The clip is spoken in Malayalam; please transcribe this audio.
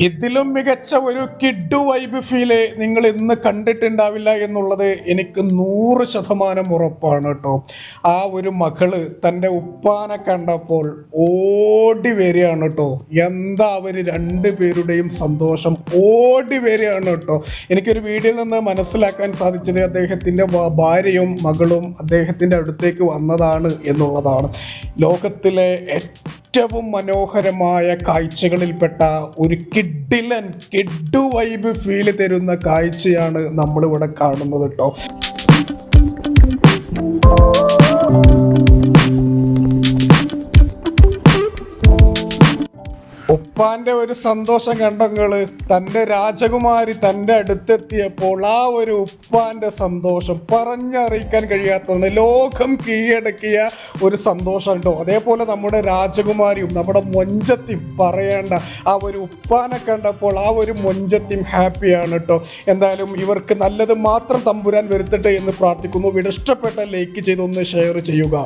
ഇതിലും മികച്ച ഒരു കിഡ് വൈബ് ഫീൽ നിങ്ങൾ ഇന്ന് കണ്ടിട്ടുണ്ടാവില്ല എന്നുള്ളത് എനിക്ക് നൂറ് ശതമാനം ഉറപ്പാണ് കേട്ടോ. ആ ഒരു മകൾ തന്റെ ഉപ്പാനെ കണ്ടപ്പോൾ ഓടി വരികയാണ് കേട്ടോ. എന്താ അവർ രണ്ടുപേരുടെയും സന്തോഷം ഓടി വരികയാണ് കേട്ടോ. എനിക്കൊരു വീഡിയോയിൽ നിന്ന് മനസ്സിലാക്കാൻ സാധിച്ചത് അദ്ദേഹത്തിന്റെ ഭാര്യയും മകളും അദ്ദേഹത്തിന്റെ അടുത്തേക്ക് വന്നതാണ് എന്നുള്ളതാണ്. ലോകത്തിലെ ഏറ്റവും മനോഹരമായ കാഴ്ചകളിൽപ്പെട്ട ഒരു കിഡിലൻ കിഡു വൈബ് ഫീൽ തരുന്ന കാഴ്ചയാണ് നമ്മളിവിടെ കാണുന്നത് കേട്ടോ ഉപ്പാന്റെ ഒരു സന്തോഷം കണ്ടങ്ങൾ തന്റെ രാജകുമാരി തന്റെ അടുത്തെത്തിയപ്പോൾ ആ ഒരു ഉപ്പാന്റെ സന്തോഷം പറഞ്ഞറിയിക്കാൻ കഴിയാത്തതാണ്. ലോകം കീഴടക്കിയ ഒരു സന്തോഷം കേട്ടോ അതേപോലെ നമ്മുടെ രാജകുമാരിയും നമ്മുടെ മൊഞ്ചത്തിയും പറയേണ്ട ആ ഒരു ഉപ്പാനെ കണ്ടപ്പോൾ ആ ഒരു മൊഞ്ചത്തിയും ഹാപ്പിയാണ് കേട്ടോ. എന്തായാലും ഇവർക്ക് നല്ലത് മാത്രം തമ്പുരാൻ വരുത്തട്ടെ എന്ന് പ്രാർത്ഥിക്കുന്നു. വീട് ഇഷ്ടപ്പെട്ട ലൈക്ക് ചെയ്തൊന്ന് ഷെയർ ചെയ്യുക.